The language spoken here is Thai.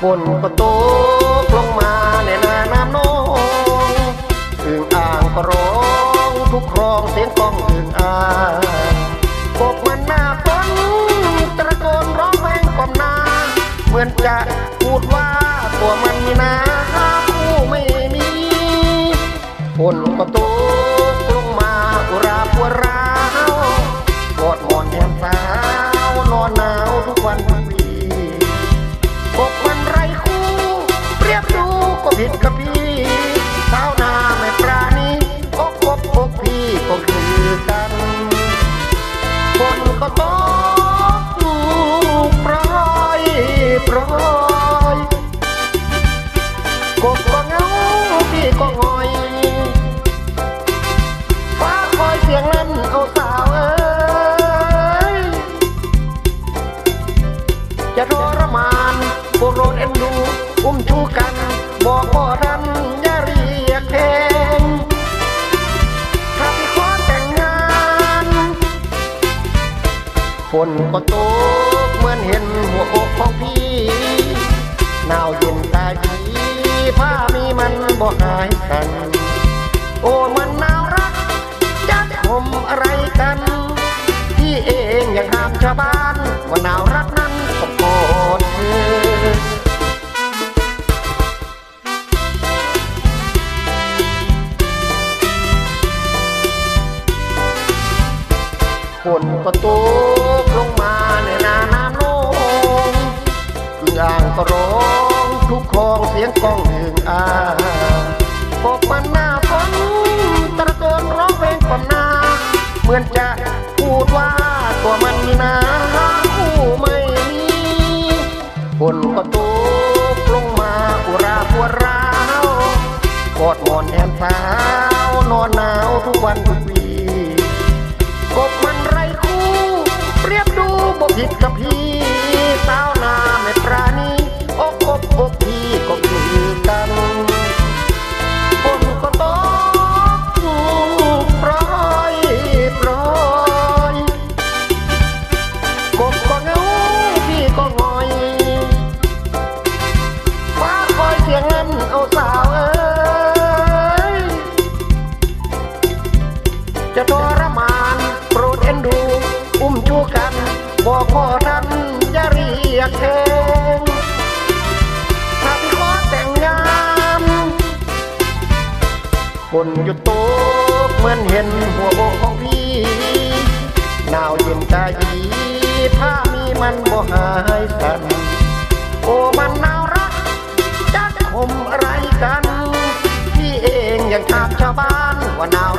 ฝนก็ตกลงมาในนาน้ำนองอึ่งอ่างก็ร้องทุกครองเสียงกองอึ่งอ่างกบมันหน้าฝนตะโกนร้องเพลงกล่อมนาเหมือนจะพูดว่าตัวมันมีนาผู้ไม่มีฝนก็ตกลงมาอุราปัวร้าวกอดหมอนแทนสาวนอนหนาวทุกวันทุกปีกบมัน ก็งอยฟ้าคอยเสียงนั้นเอาสาวเอ้ยจะทรมานพวกรดเอ็นดูอุ้มชูกัน บอกพ่อท่านอย่าเรียกแทงถ้าพี่ขอแต่งงานฝนก็ตกเหมือนเห็นหัวอก หายกัน โอ้มันน่ารักจะผมอะไรกัน พี่เองอยังห้ามชาวบ้านว่าหนาวรักนั้นต้องโกรธเธอฝนก็ตกลงมาในนาน้ำโลงอึ่งอ่างก็ร้องทุกคลองเสียงกองอึ่งอ่าง เหมือนจะพูดว่าตัวมันมีนาคู่ไม่มีฝนก็ตกลงมาอุราปัวร้าวกอดหมอนแอนสาวนอนหนาวทุกวันทุกวีกบมันไรคู่เปรียบดูบ่ผิดกับพี่สาวนาไม่ปราณีอกกบอกพี่ก็คือ จะทรมาน โปรดเอ็นดู อุ้มจูกัน บอกพ่อท่านอย่าเรียกแทงถ้าพี่ขอแต่งงานฝนหยุดตกเหมือนเห็นหัวอกของพี่หนาวเย็นใจดีผ้ามีมันบ่หายสันโอ้มันหน่ารักจะคมอะไรกัน พี่เองยังถามชาวบ้านว่าหนาว